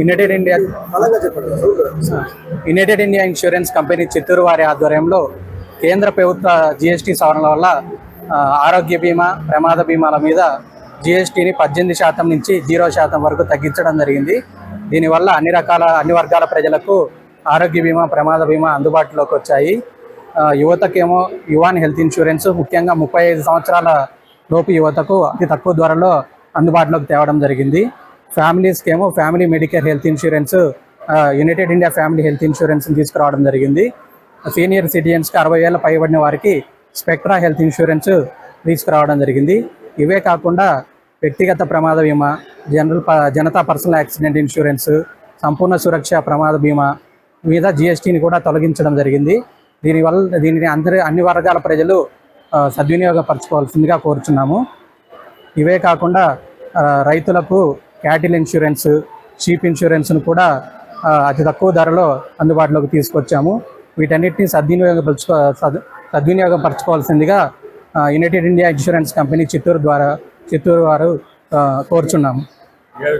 United India United India insurance company Chittoor వారి ఆధ్వర్యంలో కేంద్ర ప్రభుత్వ జిఎస్టీ సవరణ వల్ల ఆరోగ్య బీమా ప్రమాద బీమాల మీద జిఎస్టీని పద్దెనిమిది శాతం నుంచి జీరో శాతం వరకు తగ్గించడం జరిగింది. దీనివల్ల అన్ని రకాల అన్ని వర్గాల ప్రజలకు ఆరోగ్య బీమా ప్రమాద బీమా అందుబాటులోకి వచ్చాయి. యువతకేమో యువాన్ హెల్త్ ఇన్సూరెన్స్ ముఖ్యంగా ముప్పై ఐదు సంవత్సరాల లోపు యువతకు అతి తక్కువ ధరలో అందుబాటులోకి తేవడం జరిగింది. ఫ్యామిలీస్కి ఏమో family Medicare health insurance United India family health insurance తీసుకురావడం జరిగింది. సీనియర్ సిటిజన్స్కి అరవై ఏళ్ళ పైబడిన వారికి స్పెక్ట్రా హెల్త్ ఇన్సూరెన్స్ తీసుకురావడం జరిగింది. ఇవే కాకుండా వ్యక్తిగత ప్రమాద బీమా జనరల్ ప- Janata personal accident insurance Sampoorna Suraksha ప్రమాద బీమా మీద జిఎస్టీని కూడా తొలగించడం జరిగింది. దీనివల్ల దీనిని అందరి అన్ని వర్గాల ప్రజలు సద్వినియోగపరచుకోవాల్సిందిగా కోరుచున్నాము. ఇవే కాకుండా రైతులకు క్యాటిల్ ఇన్సూరెన్స్ షీప్ ఇన్సూరెన్స్ను కూడా అతి తక్కువ ధరలో అందుబాటులోకి తీసుకొచ్చాము. వీటన్నిటిని సద్వినియోగపరచుకో సద్వినియోగపరచుకోవాల్సిందిగా United India insurance company Chittoor ద్వారా చిత్తూరు వారు కోరుచున్నాము.